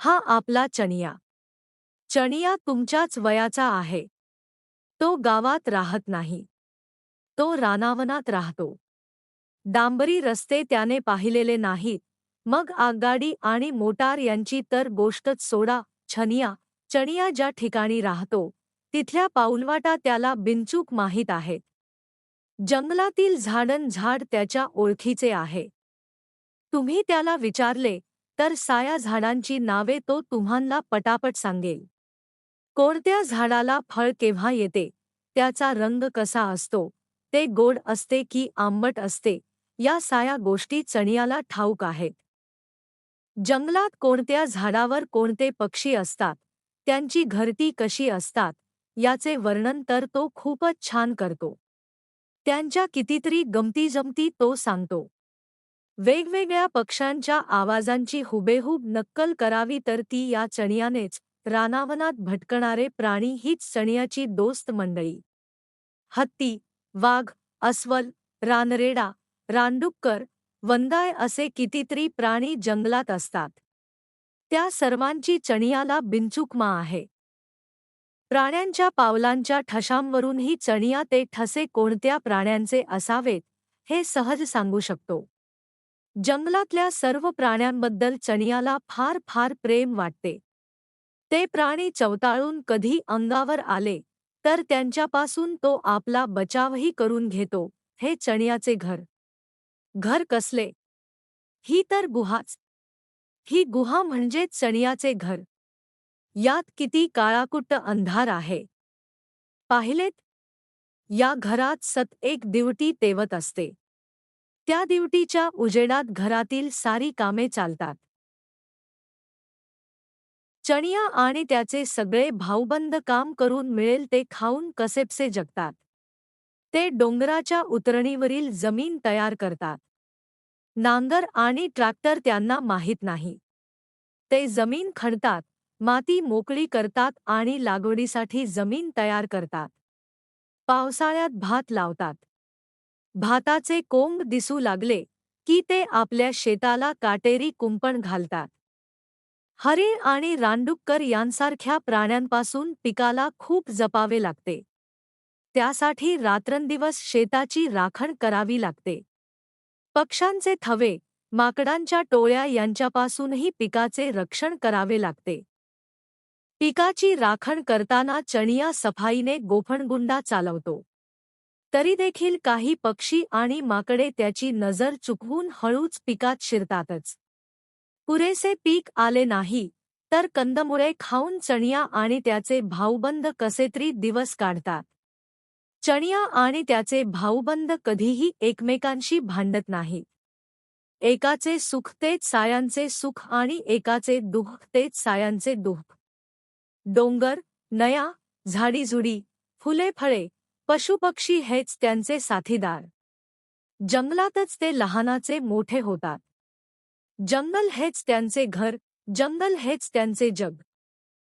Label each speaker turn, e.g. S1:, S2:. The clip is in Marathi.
S1: हा आपला चणिया. चणिया तुमच्याच वयाचा आहे. तो गावात राहत नाही. तो रानावनात राहतो. डांबरी रस्ते त्याने पाहिलेले नाहीत. मग आगगाडी आणि मोटार यांची तर गोष्टच सोडा. छनिया चणिया ज्या ठिकाणी राहतो तिथल्या पाऊलवाटा त्याला बिनचूक माहीत आहेत जंगलातील झाडन झाड त्याच्या ओळखीचे आहे. तुम्ही त्याला विचारले तर साया झाडांची नावे तो तुम्हांला पटापट सांगेल. कोणत्या झाडाला फळ केव्हा येते त्याचा रंग कसा असतो ते गोड असते की आंबट असते या साया गोष्टी चणियाला ठाऊक आहेत. जंगलात कोणत्या झाडावर कोणते पक्षी असतात त्यांची घरती कशी असतात याचे वर्णन तर तो खूपच छान करतो. त्यांच्या कितीतरी गमतीजमती तो सांगतो. वेगवेगळ्या पक्ष्यांच्या आवाजांची हुबेहूब नक्कल करावी तर ती या चणियानेच रानावनात भटकणारे प्राणी हीच चणियाची दोस्त मंडळी. हत्ती वाघ अस्वल रानरेडा रानडुक्कर वंदाय असे कितीतरी प्राणी जंगलात असतात. त्या सर्वांची चणियाला बिनचुकमा आहे. प्राण्यांच्या पावलांच्या ठशांवरूनही चणिया ते ठसे कोणत्या प्राण्यांचे असावेत हे सहज सांगू शकतो. जंगलातल्या सर्व प्राण्यांबद्दल चणियाला फार फार प्रेम वाटते. ते प्राणी चवताळून कधी अंगावर आले तर त्यांच्यापासून तो आपला बचावही करून घेतो हे चणियाचे घर. घर कसले? ही तर गुहाच. ही गुहा म्हणजे चणियाचे घर. यात किती काळाकुट्ट अंधार आहे. पाहिलेत? या घरात सत एक दिवटी तेवत असते. त्या दिवटीच्या उजेडात घरातील सारी कामे चालतात. चणिया आणि त्याचे सगळे भाऊबंद काम करून मिळेल ते खाऊन कसेपसे जगतात. ते डोंगराच्या उतरणीवरील जमीन तयार करतात. नांगर आणि ट्रॅक्टर त्यांना माहीत नाही. ते जमीन खणतात माती मोकळी करतात आणि लागवडीसाठी जमीन तयार करतात. पावसाळ्यात भात लावतात. भाताचे कोंब दिसू लागले की ते आपल्या शेताला काटेरी कुंपण घालतात. हरिण आणि रानडुक्कर यांसारख्या प्राण्यांपासून पिकाला खूप जपावे लागते. त्यासाठी रात्रंदिवस शेताची राखण करावी लागते. पक्ष्यांचे थवे माकडांच्या टोळ्या यांच्यापासूनही पिकाचे रक्षण करावे लागते. पिकाची राखण करताना चणिया सफाईने गोफणगुंडा चालवतो. तरी देखील काही पक्षी आणि माकडे त्याची नजर चुकवून हळूच पिकात शिरतातच. पुरेसे पीक आले नाही तर कंदमुळे खाऊन चणिया आणि त्याचे भाऊबंद कसेतरी दिवस काढतात. चणिया आणि त्याचे भाऊबंद कधीही एकमेकांशी भांडत नाहीत. एकाचे सुख तेच सायांचे सुख आणि एकाचे दुःख तेच सायांचे दुःख. डोंगर नया झाडीझुडी फुले फळे पशुपक्षी हेच त्यांचे साथीदार. जंगलातच ते लहानाचे मोठे होतात. जंगल हेच त्यांचे घर जंगल हेच त्यांचे जग.